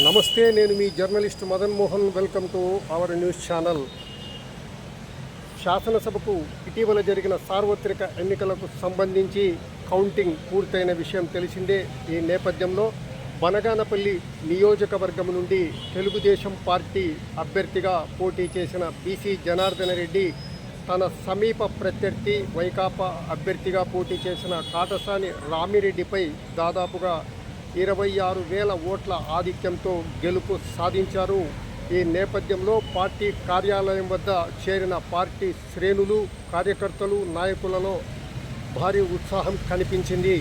నమస్తే నేను మీ journalist Madan Mohan. Welcome to our news channel. శాసనసభకు ఇటీవల జరిగిన సార్వత్రిక ఎన్నికలకు సంబంధించి కౌంటింగ్ పూర్తయిన విషయం తెలిసిందే. ఈ నేపథ్యంలో బనగానపల్లి నియోజకవర్గం నుండి తెలుగుదేశం పార్టీ అభ్యర్థిగా పోటీ చేసిన బీసీ జనార్దన రెడ్డి తన సమీప ప్రత్యర్థి వైకాపా అభ్యర్థిగా పోటీ చేసిన కాటసాని రామిరెడ్డిపై దాదాపుగా ఇరవై ఆరు వేల ఓట్ల ఆధిక్యంతో గెలుపు సాధించారు. ఈ నేపథ్యంలో పార్టీ కార్యాలయం వద్ద చేరిన పార్టీ శ్రేణులు కార్యకర్తలు నాయకులలో భారీ ఉత్సాహం కనిపించింది.